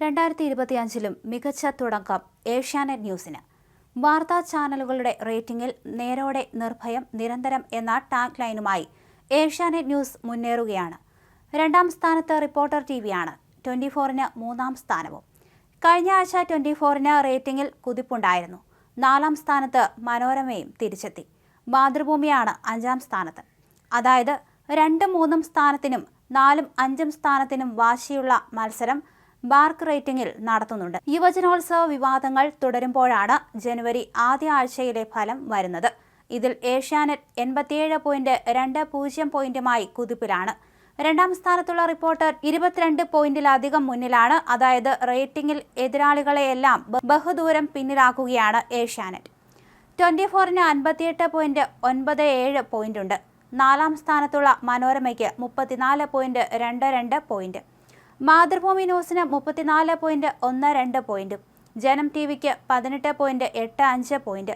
രണ്ടായിരത്തി ഇരുപത്തിയഞ്ചിലും മികച്ച തുടക്കം ഏഷ്യാനെറ്റ് ന്യൂസിന്. വാർത്താ ചാനലുകളുടെ റേറ്റിംഗിൽ നേരോടെ നിർഭയം നിരന്തരം എന്ന ടാഗ് ലൈനുമായി ഏഷ്യാനെറ്റ് ന്യൂസ് മുന്നേറുകയാണ്. രണ്ടാം സ്ഥാനത്ത് റിപ്പോർട്ടർ ടി വിയാണ് ട്വന്റി ഫോറിന് മൂന്നാം സ്ഥാനവും. കഴിഞ്ഞ ആഴ്ച ട്വന്റി ഫോറിന് റേറ്റിംഗിൽ കുതിപ്പുണ്ടായിരുന്നു. നാലാം സ്ഥാനത്ത് മനോരമയും തിരിച്ചെത്തി. മാതൃഭൂമിയാണ് അഞ്ചാം സ്ഥാനത്ത്. അതായത് രണ്ടും മൂന്നും സ്ഥാനത്തിനും നാലും അഞ്ചും സ്ഥാനത്തിനും വാശിയുള്ള മത്സരം ബാർക്ക് റേറ്റിംഗിൽ നടത്തുന്നുണ്ട്. യുവജനോത്സവ വിവാദങ്ങൾ തുടരുമ്പോഴാണ് ജനുവരി ആദ്യ ആഴ്ചയിലെ ഫലം വരുന്നത്. ഇതിൽ ഏഷ്യാനെറ്റ് എൺപത്തിയേഴ് പോയിന്റ് രണ്ട് പൂജ്യം പോയിന്റുമായി കുതിപ്പിലാണ്. രണ്ടാം സ്ഥാനത്തുള്ള റിപ്പോർട്ടർ ഇരുപത്തിരണ്ട് പോയിന്റിലധികം മുന്നിലാണ്. അതായത് റേറ്റിംഗിൽ എതിരാളികളെയെല്ലാം ബഹുദൂരം പിന്നിലാക്കുകയാണ് ഏഷ്യാനെറ്റ്. ട്വന്റി ഫോറിന് അൻപത്തിയെട്ട് പോയിന്റ് ഒൻപത് ഏഴ് പോയിന്റുണ്ട്. നാലാം സ്ഥാനത്തുള്ള മനോരമയ്ക്ക് മുപ്പത്തിനാല് പോയിന്റ് രണ്ട് രണ്ട് പോയിന്റ്. മാതൃഭൂമി ന്യൂസിന് മുപ്പത്തിനാല് പോയിന്റ് ഒന്ന് രണ്ട് പോയിന്റും ജനം ടി വിക്ക് പതിനെട്ട് പോയിന്റ് എട്ട് അഞ്ച് പോയിന്റ്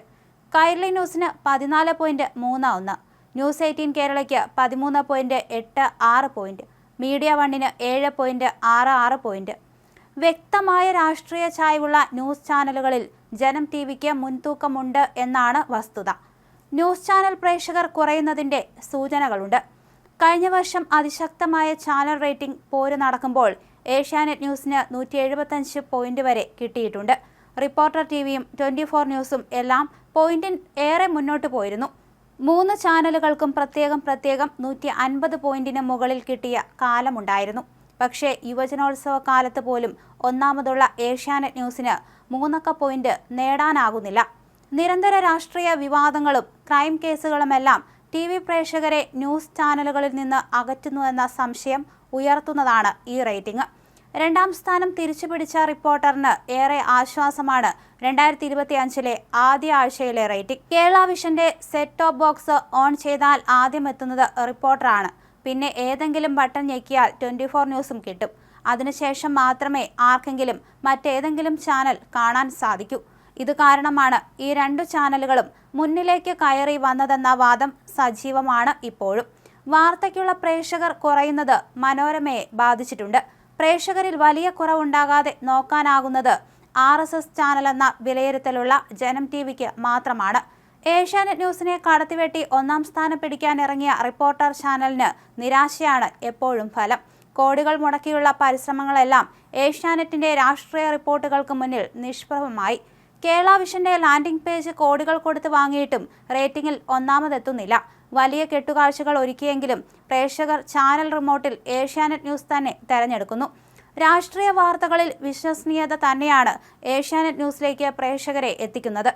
കൈരളി ന്യൂസിന് പതിനാല് പോയിന്റ് മൂന്ന് ഒന്ന് ന്യൂസ് എയ്റ്റീൻ കേരളയ്ക്ക് പതിമൂന്ന് പോയിന്റ് എട്ട് ആറ് പോയിന്റ് മീഡിയ വണ്ണിന് ഏഴ് പോയിന്റ് ആറ് ആറ് പോയിന്റ്. വ്യക്തമായ രാഷ്ട്രീയ ചായവുള്ള ന്യൂസ് ചാനലുകളിൽ ജനം ടി വിക്ക് മുൻതൂക്കമുണ്ട് എന്നാണ് വസ്തുത. ന്യൂസ് ചാനൽ പ്രേക്ഷകർ കുറയുന്നതിന്റെ സൂചനകളുണ്ട്. കഴിഞ്ഞ വർഷം അതിശക്തമായ ചാനൽ റേറ്റിംഗ് പോര് നടക്കുമ്പോൾ ഏഷ്യാനെറ്റ് ന്യൂസിന് നൂറ്റി എഴുപത്തഞ്ച് പോയിന്റ് വരെ കിട്ടിയിട്ടുണ്ട്. റിപ്പോർട്ടർ ടിവിയും ട്വന്റി ഫോർ ന്യൂസും എല്ലാം പോയിന്റിൽ ഏറെ മുന്നോട്ട് പോയിരുന്നു. മൂന്ന് ചാനലുകൾക്കും പ്രത്യേകം പ്രത്യേകം നൂറ്റി അൻപത് പോയിന്റിന് മുകളിൽ കിട്ടിയ കാലമുണ്ടായിരുന്നു. പക്ഷേ യുവജനോത്സവ കാലത്ത് പോലും ഒന്നാമതുള്ള ഏഷ്യാനെറ്റ് ന്യൂസിന് മൂന്നക്ക പോയിന്റ് നേടാനാകുന്നില്ല. നിരന്തര രാഷ്ട്രീയ വിവാദങ്ങളും ക്രൈം കേസുകളുമെല്ലാം ടി വി പ്രേക്ഷകരെ ന്യൂസ് ചാനലുകളിൽ നിന്ന് അകറ്റുന്നുവെന്ന സംശയം ഉയർത്തുന്നതാണ് ഈ റേറ്റിംഗ്. രണ്ടാം സ്ഥാനം തിരിച്ചുപിടിച്ച റിപ്പോർട്ടറിന് ഏറെ ആശ്വാസമാണ് രണ്ടായിരത്തി ഇരുപത്തി അഞ്ചിലെ ആദ്യ ആഴ്ചയിലെ റേറ്റിംഗ്. കേരള വിഷന്റെ സെറ്റ് ടോപ്പ് ബോക്സ് ഓൺ ചെയ്താൽ ആദ്യം എത്തുന്നത് റിപ്പോർട്ടറാണ്. പിന്നെ ഏതെങ്കിലും ബട്ടൺ ഞെക്കിയാൽ ട്വന്റി ഫോർ ന്യൂസും കിട്ടും. അതിനുശേഷം മാത്രമേ ആർക്കെങ്കിലും മറ്റേതെങ്കിലും ചാനൽ കാണാൻ സാധിക്കൂ. ഇത് കാരണമാണ് ഈ രണ്ടു ചാനലുകളും മുന്നിലേക്ക് കയറി വന്നതെന്ന വാദം സജീവമാണ് ഇപ്പോഴും. വാർത്തയ്ക്കുള്ള പ്രേക്ഷകർ കുറയുന്നത് മനോരമയെ ബാധിച്ചിട്ടുണ്ട്. പ്രേക്ഷകരിൽ വലിയ കുറവുണ്ടാകാതെ നോക്കാനാകുന്നത് ആർ എസ് എസ് ചാനൽ എന്ന വിലയിരുത്തലുള്ള ജനം ടി വിക്ക് മാത്രമാണ്. ഏഷ്യാനെറ്റ് ന്യൂസിനെ കടത്തിവെട്ടി ഒന്നാം സ്ഥാനം പിടിക്കാനിറങ്ങിയ റിപ്പോർട്ടർ ചാനലിന് നിരാശയാണ് എപ്പോഴും ഫലം. കോടികൾ മുടക്കിയുള്ള പരിശ്രമങ്ങളെല്ലാം ഏഷ്യാനെറ്റിന്റെ രാഷ്ട്രീയ റിപ്പോർട്ടുകൾക്ക് മുന്നിൽ നിഷ്പ്രഭമായി. കേരള വിഷന്റെ ലാൻഡിംഗ് പേജ് കോടികൾ കൊടുത്ത് വാങ്ങിയിട്ടും റേറ്റിംഗിൽ ഒന്നാമതെത്തുന്നില്ല. വലിയ കെട്ടുകാഴ്ചകൾ ഒരുക്കിയെങ്കിലും പ്രേക്ഷകർ ചാനൽ റിമോട്ടിൽ ഏഷ്യാനെറ്റ് ന്യൂസ് തന്നെ തെരഞ്ഞെടുക്കുന്നു. രാഷ്ട്രീയ വാർത്തകളിൽ വിശ്വസനീയത തന്നെയാണ് ഏഷ്യാനെറ്റ് ന്യൂസിലേക്ക് പ്രേക്ഷകരെ എത്തിക്കുന്നത്.